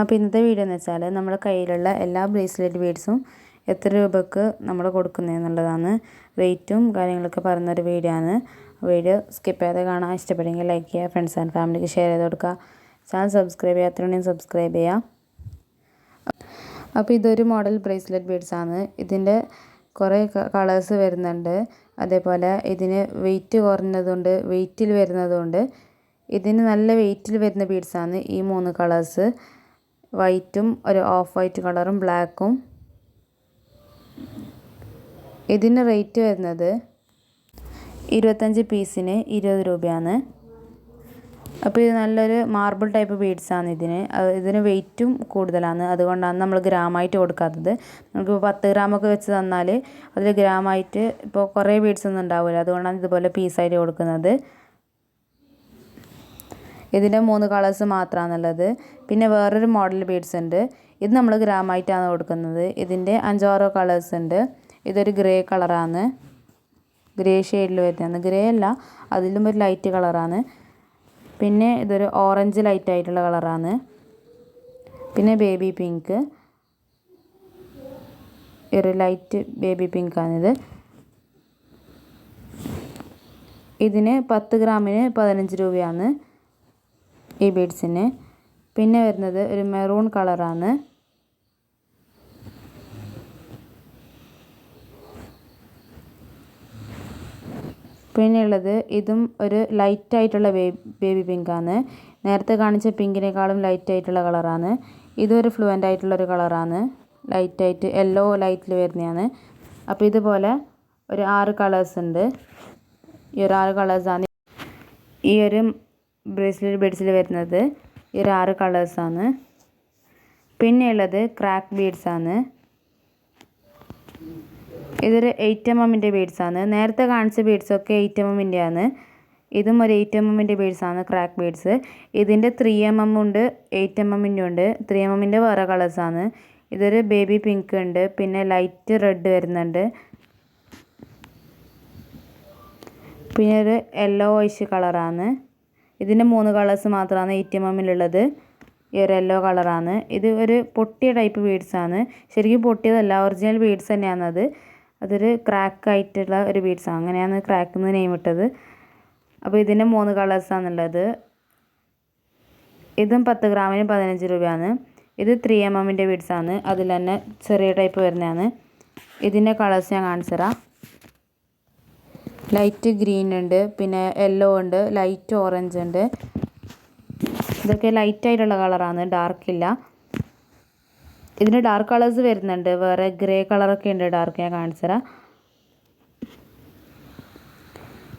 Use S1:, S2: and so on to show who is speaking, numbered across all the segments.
S1: അപ്പോൾ ഇന്നത്തെ വീഡിയോ എന്ന് വെച്ചാൽ നമ്മുടെ കയ്യിലുള്ള എല്ലാ ബ്രേസ്ലെറ്റ് ബീഡ്സും എത്ര രൂപക്ക് നമ്മൾ കൊടുക്കുന്നതെന്നുള്ളതാണ് റേറ്റും കാര്യങ്ങളൊക്കെ പറയുന്നൊരു വീഡിയോ ആണ്. വീഡിയോ സ്കിപ്പ് ചെയ്യാതെ കാണാൻ ഇഷ്ടപ്പെടുമെങ്കിൽ ലൈക്ക് ചെയ്യുക ഫ്രണ്ട്സ് ആൻഡ് ഫാമിലിക്ക് ഷെയർ ചെയ്ത് കൊടുക്കുക. ചാനൽ സബ്സ്ക്രൈബ് ചെയ്യാത്തതുണ്ടെങ്കിൽ സബ്സ്ക്രൈബ് ചെയ്യുക. അപ്പോൾ ഇതൊരു മോഡൽ ബ്രേസ്ലെറ്റ് ബീഡ്സ് ആണ്. ഇതിന്റെ കുറേ കളേഴ്സ് വരുന്നുണ്ട്. അതേപോലെ ഇതിന് വെയിറ്റ് കുറഞ്ഞതുകൊണ്ട് വെയിറ്റിൽ വരുന്നതുകൊണ്ട് ഇതിന് നല്ല വെയിറ്റിൽ വരുന്ന ബീഡ്സാണ് ഈ മൂന്ന് കളേഴ്സ് വൈറ്റും ഒരു ഓഫ് വൈറ്റ് കളറും ബ്ലാക്കും. ഇതിന് റേറ്റ് വരുന്നത് ഇരുപത്തഞ്ച് പീസിന് ഇരുപത് രൂപയാണ്. അപ്പോൾ ഇത് നല്ലൊരു മാർബിൾ ടൈപ്പ് ബീഡ്സാണ് ഇതിന്. ഇതിന് വെയിറ്റും കൂടുതലാണ്. അതുകൊണ്ടാണ് നമ്മൾ ഗ്രാമായിട്ട് കൊടുക്കാത്തത്. നമുക്കിപ്പോൾ പത്ത് ഗ്രാമൊക്കെ വെച്ച് തന്നാൽ അതിൽ ഗ്രാമായിട്ട് ഇപ്പോൾ കുറേ ബീഡ്സ് ഒന്നും ഉണ്ടാവില്ല. അതുകൊണ്ടാണ് ഇതുപോലെ പീസായിട്ട് കൊടുക്കുന്നത്. ഇതിന്റെ മൂന്ന് കളേഴ്സ് മാത്രമാണുള്ളത് പിന്നെ വേറൊരു മോഡൽ ബീഡ്സ് ഉണ്ട്. ഇത് നമ്മൾ ഗ്രാമായിട്ടാണ് കൊടുക്കുന്നത്. ഇതിന്റെ അഞ്ചാറോ കളേഴ്സ് ഉണ്ട്. ഇതൊരു ഗ്രേ കളറാണ്. ഗ്രേ ഷെയ്ഡിൽ വരുന്നതാണ്. ഗ്രേ അല്ല അതിലും ഒരു ലൈറ്റ് കളറാണ്. പിന്നെ ഇതൊരു ഓറഞ്ച് ലൈറ്റ് ആയിട്ടുള്ള കളറാണ്. പിന്നെ ബേബി പിങ്ക് ഒരു ലൈറ്റ് ബേബി പിങ്ക് ആണിത്. ഇതിന് പത്ത് ഗ്രാമിന് പതിനഞ്ച് രൂപയാണ്. ഈ ബീഡ്സിന്. പിന്നെ വരുന്നത് ഒരു മെറൂൺ കളറാണ്. പിന്നെയുള്ളത് ഇതും ഒരു ലൈറ്റ് ആയിട്ടുള്ള ബേബി പിങ്ക് ആണ് നേരത്തെ കാണിച്ച പിങ്കിനേക്കാളും ലൈറ്റ് ആയിട്ടുള്ള കളറാണ്. ഇതൊരു ഫ്ലുവന്റ് ആയിട്ടുള്ള ഒരു കളറാണ്. ലൈറ്റ് ആയിട്ട് യെല്ലോ ലൈറ്റിൽ വരുന്നതാണ്. അപ്പോൾ ഇതുപോലെ ഒരു ആറ് കളേഴ്സ് ഉണ്ട്. ഈ ഒരു ആറ് കളേഴ്സാണ്. ഈ ഒരു ബ്രേസ്ലെറ്റ് ബീഡ്സിൽ വരുന്നത് ഈ ഒരു ആറ് കളേഴ്സാണ് പിന്നെയുള്ളത് ക്രാക്ക് ബീഡ്സാണ് ഇതൊരു എയ്റ്റ് എം എമ്മിന്റെ ബീഡ്സാണ് നേരത്തെ കാണിച്ച ബീഡ്സൊക്കെ എയ്റ്റ് എം എമ്മിന്റെ ആണ്. ഇതും ഒരു എയ്റ്റ് എം എമ്മിന്റെ ബീഡ്സാണ് ക്രാക്ക് ബീഡ്സ് ഇതിന്റെ ത്രീ എം എം ഉണ്ട് എയ്റ്റ് എം എമ്മിന്റെ ഉണ്ട്. ത്രീ എം എമ്മിന്റെ വേറെ കളേഴ്സാണ് ഇതൊരു ബേബി പിങ്ക് ഉണ്ട്. പിന്നെ ലൈറ്റ് റെഡ് വരുന്നുണ്ട്. പിന്നെ ഒരു യെല്ലോ വൈഷ് കളറാണ് ഇതിന്റെ മൂന്ന് കളേഴ്സ് മാത്രമാണ് എയ്റ്റ് എം എമ്മിലുള്ളത് ഈ ഒരു യെല്ലോ കളറാണ് ഇത് ഒരു പൊട്ടിയ ടൈപ്പ് ബീഡ്സാണ് ശരിക്കും പൊട്ടിയതല്ല ഒറിജിനൽ ബീഡ്സ് തന്നെയാണത് അതൊരു ക്രാക്ക് ആയിട്ടുള്ള ഒരു ബീഡ്സാണ് അങ്ങനെയാണ് ക്രാക്ക് എന്ന് നെയിം ഇട്ടത്. അപ്പോൾ ഇതിന്റെ മൂന്ന് കളേഴ്സാണുള്ളത് ഇതും പത്ത് ഗ്രാമിന് പതിനഞ്ച് രൂപയാണ്. ഇത് ത്രീ എം എമ്മിന്റെ ബീഡ്സാണ് അതിൽ തന്നെ ചെറിയ ടൈപ്പ് വരുന്നതാണ്. ഇതിന്റെ കളേഴ്സ് ഞാൻ കാണിച്ചു തരാം ലൈറ്റ് ഗ്രീൻ ഉണ്ട് പിന്നെ യെല്ലോ ഉണ്ട് ലൈറ്റ് ഓറഞ്ച് ഉണ്ട്. ഇതൊക്കെ ലൈറ്റ് ആയിട്ടുള്ള കളറാണ് ഡാർക്ക് ഇല്ല. ഇതിന് ഡാർക്ക് കളേഴ്സ് വരുന്നുണ്ട് വേറെ ഗ്രേ കളറൊക്കെ ഉണ്ട് ഡാർക്ക് ഞാൻ കാണിച്ചു തരാം.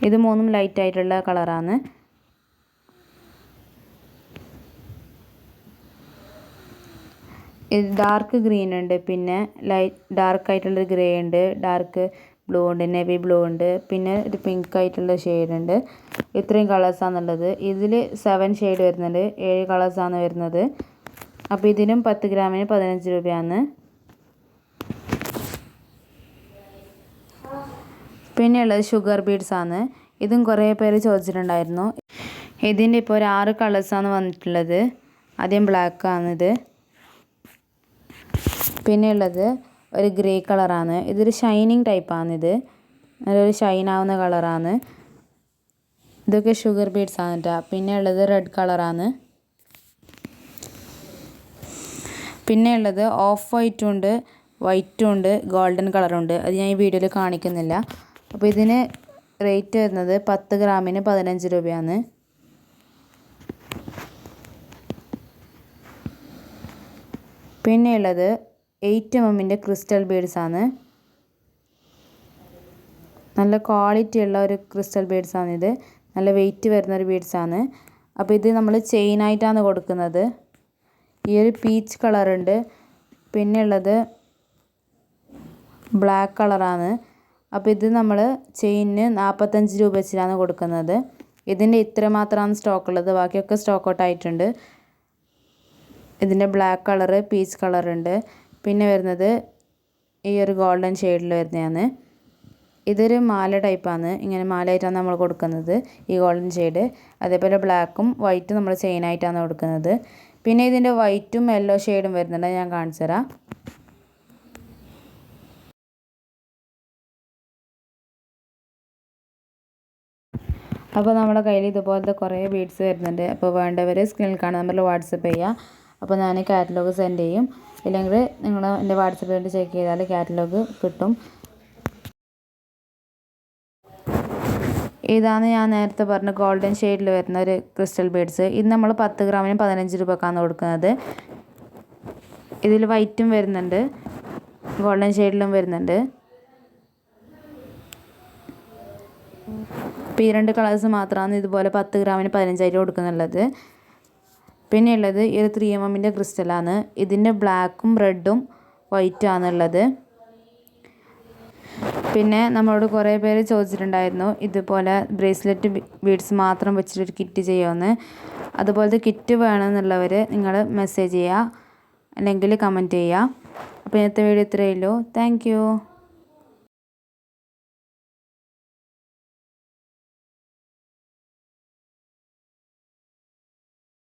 S1: ഇത് മൂന്നും ലൈറ്റ് ആയിട്ടുള്ള കളറാണ് ഇത് ഡാർക്ക് ഗ്രീൻ ഉണ്ട് പിന്നെ ലൈറ്റ് ഡാർക്ക് ആയിട്ടുള്ള ഗ്രേ ഉണ്ട് ഡാർക്ക് ബ്ലൂ ഉണ്ട് നേവി ബ്ലൂ ഉണ്ട് പിന്നെ ഒരു പിങ്ക് ആയിട്ടുള്ള ഷെയ്ഡ് ഉണ്ട്. ഇത്രയും കളേഴ്സാണുള്ളത് ഇതിൽ സെവൻ ഷെയ്ഡ് വരുന്നുണ്ട്. ഏഴ് കളേഴ്സാണ് വരുന്നത്. അപ്പോൾ ഇതിനും പത്ത് ഗ്രാമിന് പതിനഞ്ച് രൂപയാണ്. പിന്നെയുള്ളത് ഷുഗർ ബീഡ്സ് ആണ്. ഇതും കുറേ പേര് ചോദിച്ചിട്ടുണ്ടായിരുന്നു. ഇതിന്റെ ഇപ്പോൾ ഒരു ആറ് കളേഴ്സാണ് വന്നിട്ടുള്ളത്. ആദ്യം ബ്ലാക്ക് ആണിത്. പിന്നെയുള്ളത് ഒരു ഗ്രേ കളറാണ്. ഇതൊരു ഷൈനിങ് ടൈപ്പാണിത് നല്ലൊരു ഷൈൻ ആവുന്ന കളറാണ്. ഇതൊക്കെ ഷുഗർ ബീഡ്സ് ആണ് കേട്ടോ പിന്നെ ഉള്ളത് റെഡ് കളറാണ് പിന്നെ ഉള്ളത് ഓഫ് വൈറ്റും ഉണ്ട് വൈറ്റും ഉണ്ട് ഗോൾഡൻ കളറുണ്ട് അത് ഞാൻ ഈ വീഡിയോയിൽ കാണിക്കുന്നില്ല. അപ്പോൾ ഇതിന് റേറ്റ് വരുന്നത് പത്ത് ഗ്രാമിന് പതിനഞ്ച് രൂപയാണ്. പിന്നെയുള്ളത് എയ്റ്റ് എം എമ്മിന്റെ ക്രിസ്റ്റൽ ബീഡ്സ് ആണ് നല്ല ക്വാളിറ്റി ഉള്ള ഒരു ക്രിസ്റ്റൽ ബീഡ്സ് ഇത് നല്ല വെയിറ്റ് വരുന്ന ഒരു ബീഡ്സ് ആണ് അപ്പോൾ ഇത് നമ്മൾ ചെയിൻ ആയിട്ടാണ് കൊടുക്കുന്നത്. ഈ ഒരു പീച്ച് കളറുണ്ട്. പിന്നെ ഉള്ളത് ബ്ലാക്ക് കളറാണ്. അപ്പോൾ ഇത് നമ്മൾ ചെയിനിന് നാൽപ്പത്തഞ്ച് രൂപ വെച്ചിട്ടാണ് കൊടുക്കുന്നത്. ഇതിന്റെ ഇത്ര മാത്രമാണ് സ്റ്റോക്ക് ഉള്ളത് ബാക്കിയൊക്കെ സ്റ്റോക്ക് ഔട്ട് ആയിട്ടുണ്ട് ഇതിന്റെ ബ്ലാക്ക് കളറ് പീച്ച് കളറുണ്ട്. പിന്നെ വരുന്നത് ഈ ഒരു ഗോൾഡൻ ഷെയ്ഡിൽ വരുന്നതാണ്. ഇതൊരു മാല ടൈപ്പാണ്. ഇങ്ങനെ മാലയായിട്ടാണ് നമ്മൾ കൊടുക്കുന്നത് ഈ ഗോൾഡൻ ഷെയ്ഡ്. അതേപോലെ ബ്ലാക്കും വൈറ്റും നമ്മൾ ചെയിനായിട്ടാണ് കൊടുക്കുന്നത്. പിന്നെ ഇതിന്റെ വൈറ്റും യെല്ലോ ഷെയ്ഡും വരുന്നുണ്ട്. ഞാൻ കാണിച്ചു തരാം. അപ്പോൾ നമ്മുടെ കയ്യിൽ ഇതുപോലത്തെ കുറേ ബീഡ്സ് വരുന്നുണ്ട്. അപ്പോൾ വേണ്ടവർ സ്ക്രീനിൽ കാണാൻ നമ്പറിൽ വാട്സപ്പ് ചെയ്യുക അപ്പോൾ ഞാൻ കാറ്റലോഗ് സെൻഡ് ചെയ്യും. ഇല്ലെങ്കിൽ നിങ്ങൾ എന്റെ വാട്സപ്പിൽ വേണ്ടി ചെക്ക് ചെയ്താൽ കാറ്റലോഗ് കിട്ടും. ഇതാണ് ഞാൻ നേരത്തെ പറഞ്ഞ ഗോൾഡൻ ഷെയ്ഡിൽ വരുന്ന ഒരു ക്രിസ്റ്റൽ ബീഡ്സ് ഇത് നമ്മൾ പത്ത് ഗ്രാമിന് പതിനഞ്ച് രൂപക്കാണ് കൊടുക്കുന്നത്. ഇതിൽ വൈറ്റും വരുന്നുണ്ട്. ഗോൾഡൻ ഷെയ്ഡിലും വരുന്നുണ്ട്. അപ്പോൾ ഈ രണ്ട് കളേഴ്സ് മാത്രമാണ് ഇതുപോലെ പത്ത് ഗ്രാമിന് പതിനഞ്ചായിരം കൊടുക്കുന്നുള്ളത്. പിന്നെ ഉള്ളത് ഈ ഒരു ത്രീ എം എമ്മിന്റെ ക്രിസ്റ്റലാണ്. ഇതിന്റെ ബ്ലാക്കും റെഡും വൈറ്റും ആണുള്ളത് പിന്നെ നമ്മളോട് കുറേ പേര് ചോദിച്ചിട്ടുണ്ടായിരുന്നു ഇതുപോലെ ബ്രേസ്ലെറ്റ് ബീഡ്സ് മാത്രം വെച്ചിട്ടൊരു കിറ്റ് ചെയ്യുമെന്ന് അതുപോലത്തെ കിറ്റ് വേണമെന്നുള്ളവർ നിങ്ങൾ മെസ്സേജ് ചെയ്യുക അല്ലെങ്കിൽ കമന്റ് ചെയ്യുക. അപ്പോൾ ഇന്നത്തെ വീഡിയോ ഇത്രയേ ഉള്ളൂ. താങ്ക്